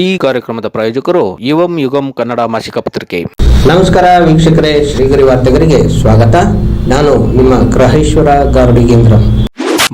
ಈ ಕಾರ್ಯಕ್ರಮದ ಪ್ರಾಯೋಜಕರು ಯುವಂ ಯುಗಂ ಕನ್ನಡ ಮಾಸಿಕ ಪತ್ರಿಕೆ. ನಮಸ್ಕಾರ ವೀಕ್ಷಕರೇ ಶ್ರೀಗರಿ ವಾರ್ತೆಗರಿಗೆ ಸ್ವಾಗತ. ನಾನು ನಿಮ್ಮ ಗ್ರಹೇಶ್ವರ ಗಾರ್ಡಿಗೇಂದ್ರ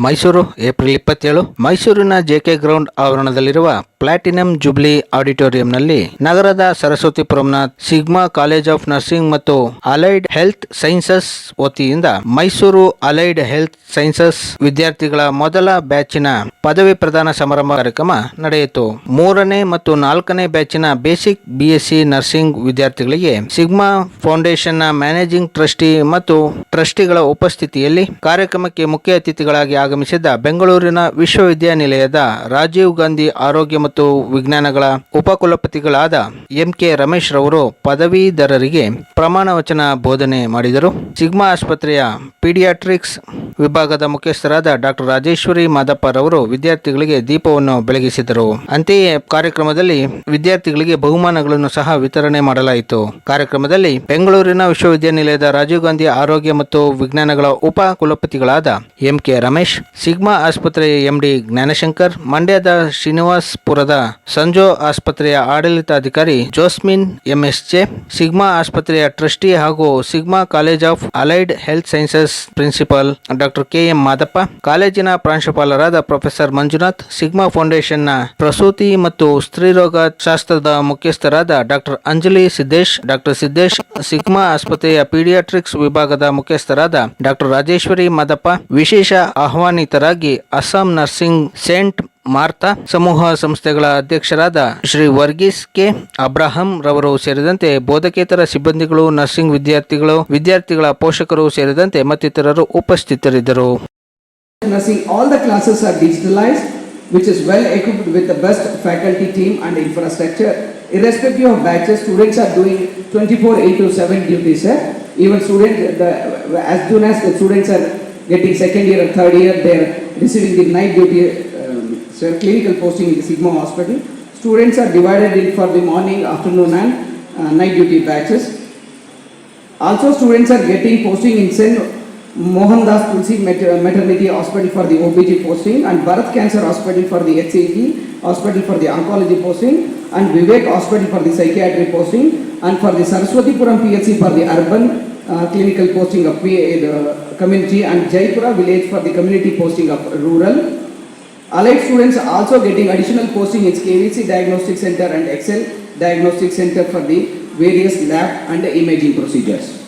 ಮೈಸೂರು ಏಪ್ರಿಲ್ ಇಪ್ಪತ್ತೇಳು ಮೈಸೂರಿನ ಜೆಕೆ ಗ್ರೌಂಡ್ ಆವರಣದಲ್ಲಿರುವ ಪ್ಲಾಟಿನಂ ಜುಬ್ಲಿ ಆಡಿಟೋರಿಯಂನಲ್ಲಿ ನಗರದ ಸರಸ್ವತಿಪುರಂನ ಸಿಗ್ಮಾ ಕಾಲೇಜ್ ಆಫ್ ನರ್ಸಿಂಗ್ ಮತ್ತು ಅಲೈಡ್ ಹೆಲ್ತ್ ಸೈನ್ಸಸ್ ವತಿಯಿಂದ ಮೈಸೂರು ಅಲೈಡ್ ಹೆಲ್ತ್ ಸೈನ್ಸಸ್ ವಿದ್ಯಾರ್ಥಿಗಳ ಮೊದಲ ಬ್ಯಾಚಿನ ಪದವಿ ಪ್ರದಾನ ಸಮಾರಂಭ ಕಾರ್ಯಕ್ರಮ ನಡೆಯಿತು. ಮೂರನೇ ಮತ್ತು ನಾಲ್ಕನೇ ಬ್ಯಾಚಿನ ಬೇಸಿಕ್ ಬಿಎಸ್ಸಿ ನರ್ಸಿಂಗ್ ವಿದ್ಯಾರ್ಥಿಗಳಿಗೆ ಸಿಗ್ಮಾ ಫೌಂಡೇಶನ್ನ ಮ್ಯಾನೇಜಿಂಗ್ ಟ್ರಸ್ಟಿ ಮತ್ತು ಟ್ರಸ್ಟಿಗಳ ಉಪಸ್ಥಿತಿಯಲ್ಲಿ ಕಾರ್ಯಕ್ರಮಕ್ಕೆ ಮುಖ್ಯ ಅತಿಥಿಗಳಾಗಿ ಆಗಮಿಸಿದ್ದ ಬೆಂಗಳೂರಿನ ವಿಶ್ವವಿದ್ಯಾನಿಲಯದ ರಾಜೀವ್ ಗಾಂಧಿ ಆರೋಗ್ಯ ವಿಜ್ಞಾನಗಳ ಉಪಕುಲಪತಿಗಳಾದ ಎಂ ಕೆ ರಮೇಶ್ ರವರು ಪದವೀಧರರಿಗೆ ಪ್ರಮಾಣ ವಚನ ಬೋಧನೆ ಮಾಡಿದರು. ಸಿಗ್ಮಾ ಆಸ್ಪತ್ರೆಯ ಪೀಡಿಯಾಟ್ರಿಕ್ಸ್ ವಿಭಾಗದ ಮುಖ್ಯಸ್ಥರಾದ ಡಾಕ್ಟರ್ ರಾಜೇಶ್ವರಿ ಮಾದಪ್ಪರವರು ವಿದ್ಯಾರ್ಥಿಗಳಿಗೆ ದೀಪವನ್ನು ಬೆಳಗಿಸಿದರು. ಅಂತೆಯೇ ಕಾರ್ಯಕ್ರಮದಲ್ಲಿ ವಿದ್ಯಾರ್ಥಿಗಳಿಗೆ ಬಹುಮಾನಗಳನ್ನು ಸಹ ವಿತರಣೆ ಮಾಡಲಾಯಿತು. ಕಾರ್ಯಕ್ರಮದಲ್ಲಿ ಬೆಂಗಳೂರಿನ ವಿಶ್ವವಿದ್ಯಾನಿಲಯದ ರಾಜೀವ್ ಗಾಂಧಿ ಆರೋಗ್ಯ ಮತ್ತು ವಿಜ್ಞಾನಗಳ ಉಪ ಕುಲಪತಿಗಳಾದ ಎಂ ಕೆ ರಮೇಶ್, ಸಿಗ್ಮಾ ಆಸ್ಪತ್ರೆಯ ಎಂಡಿ ಜ್ಞಾನಶಂಕರ್, ಮಂಡ್ಯದ ಶ್ರೀನಿವಾಸ್ಪುರದ ಸಂಜೋ ಆಸ್ಪತ್ರೆಯ ಆಡಳಿತಾಧಿಕಾರಿ ಜೋಸ್ಮಿನ್ ಎಂಎಸ್ಜೆ, ಸಿಗ್ಮಾ ಆಸ್ಪತ್ರೆಯ ಟ್ರಸ್ಟಿ ಹಾಗೂ Sigma college of allied health sciences principal doctor K M Madappa, ಕಾಲೇಜಿನ ಪ್ರಾಂಶುಪಾಲರಾದ ಪ್ರೊಫೆಸರ್ ಮಂಜುನಾಥ್, ಸಿಗ್ಮಾ ಫೌಂಡೇಶನ್ನ ಪ್ರಸೂತಿ ಮತ್ತು ಸ್ತ್ರೀರೋಗ ಶಾಸ್ತ್ರದ ಮುಖ್ಯಸ್ಥರಾದ doctor Anjali Siddesh, doctor Siddesh, Sigma ಆಸ್ಪತ್ರೆಯ ಪೀಡಿಯಾಟ್ರಿಕ್ಸ್ ವಿಭಾಗದ ಮುಖ್ಯಸ್ಥರಾದ ಡಾಕ್ಟರ್ ರಾಜೇಶ್ವರಿ ಮಾದಪ್ಪ, ವಿಶೇಷ ಆಹ್ವಾನಿತರಾಗಿ ಅಸ್ಸಾಂ ನರ್ಸಿಂಗ್ ಸೆಂಟ್ ಮಾರ್ತಾ ಸಮೂಹ ಸಂಸ್ಥೆಗಳ ಅಧ್ಯಕ್ಷರಾದ ಶ್ರೀ ವರ್ಗೀಸ್ ಕೆ ಅಬ್ರಾಹಂ ರವರು ಸೇರಿದಂತೆ ಬೋಧಕೇತರ ಸಿಬ್ಬಂದಿಗಳು ನರ್ಸಿಂಗ್ ವಿದ್ಯಾರ್ಥಿಗಳು ವಿದ್ಯಾರ್ಥಿಗಳ ಪೋಷಕರು ಸೇರಿದಂತೆ ಮತ್ತಿತರರು ಉಪಸ್ಥಿತರಿದ್ದರು which is well equipped with the best faculty team and infrastructure. Irrespective of batches, students are doing 24 8 to 7 duties. eh? Even students, the, as soon as the students are getting second year or third year, they are receiving the night duty, clinical posting in the Sigma hospital. Students are divided in for the morning, afternoon and uh, night duty batches. Also, students are getting posting in St. Mohandas Tulsi Mater- Maternity Hospital for the OBG posting and Bharat Cancer Hospital for the HCG, Hospital for the Oncology posting and Vivek Hospital for the Psychiatry posting and for the Saraswati Puram PHC for the urban uh, clinical posting of PA, the community and Jaipura village for the community posting of rural. Allied students also getting additional posting in KVC Diagnostic Center and Excel Diagnostic Center for the various lab and imaging procedures.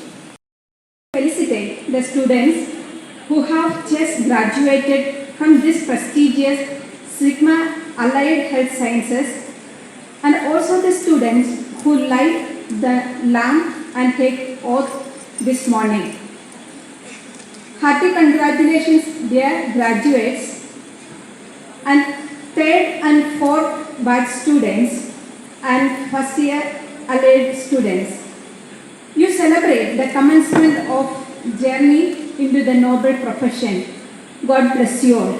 felicitate the students who have just graduated from this prestigious Sigma Allied Health Sciences and also the students who light the lamp and take oath this morning. Hearty congratulations dear graduates and third and fourth batch students and first year allied students. You celebrate the commencement of journey into the noble profession. God bless you all.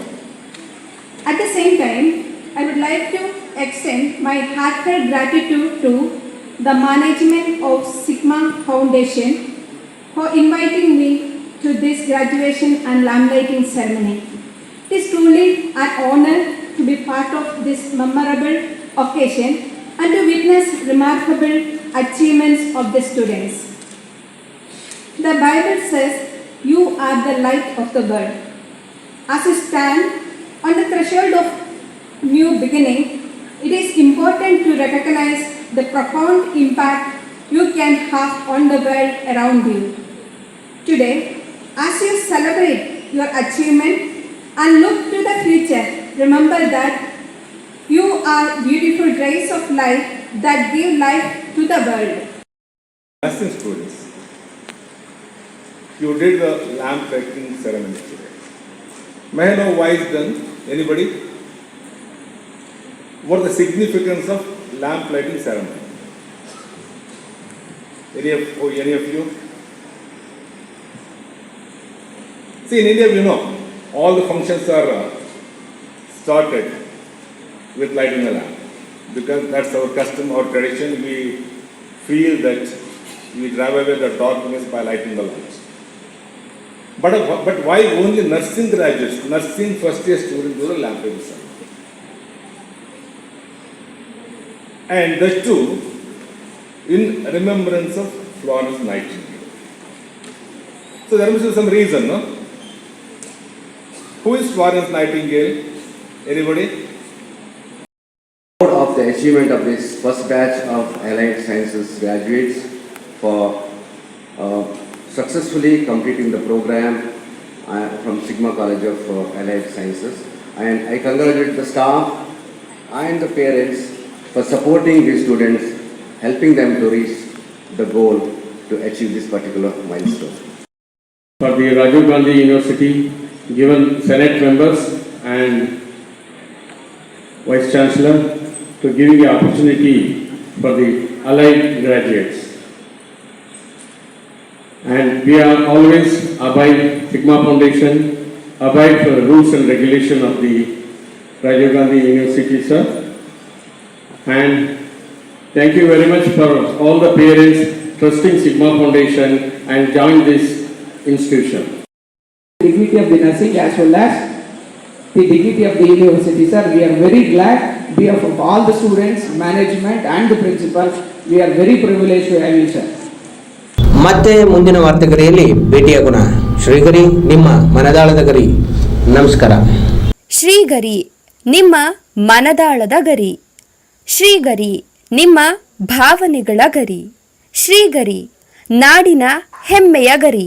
At the same time, I would like to extend my heartfelt gratitude to the management of Sigma Foundation for inviting me to this graduation and laminating ceremony. It is truly an honor to be part of this memorable occasion and to witness remarkable achievements of the students. The Bible says, You are the light of the world. As you stand on the threshold of new beginning, it is important to recognize the profound impact you can have on the world around you. Today, as you celebrate your achievement and look to the future, remember that you are beautiful rays of light that give life to the world. nursing students, you did the lamp lighting ceremony today. May I know why it's done? Anybody? What the significance of lamp lighting ceremony? Any of, oh, any of you? See, in India, you know, all the functions are uh, started with lighting the lamp. Because that's our custom, our tradition, we feel that we drive away the darkness by lighting the lamps. But, but why only nursing graduates, nursing first year students do the lamp lighting? And that too in remembrance of Florence Nightingale. So there must be some reason, no? Who is Florence Nightingale? Anybody? proud of the achievement of this first batch of allied sciences graduates for uh, successfully completing the program uh, from Sigma College of uh, Allied Sciences. And I congratulate the staff and the parents for supporting these students, helping them to reach the goal to achieve this particular milestone. for the Rajiv Gandhi University, given Senate members and Vice Chancellor to giving the opportunity for the allied graduates. And we are always abide Sigma Foundation, abide for the rules and regulation of the Rajiv Gandhi University, sir. And thank you very much for all the parents trusting Sigma Foundation and join this institution. Dignity of the nursing as well as the dignity of the university, sir. We are very glad, behalf of all the students, management and the principal, we are very privileged to have you, sir. ಮತ್ತೆ ಮುಂದಿನ ವಾರ್ತೆಗರಿಯಲ್ಲಿ ಭೇಟಿಯಾಗೋಣ ಶ್ರೀಗರಿ ನಿಮ್ಮ ಮನದಾಳದ ಗರಿ ನಮಸ್ಕಾರ ಶ್ರೀಗರಿ ನಿಮ್ಮ ಮನದಾಳದ ಗರಿ ಶ್ರೀಗರಿ ನಿಮ್ಮ ಭಾವನೆಗಳ ಗರಿ ಶ್ರೀಗರಿ ನಾಡಿನ ಹೆಮ್ಮೆಯ ಗರಿ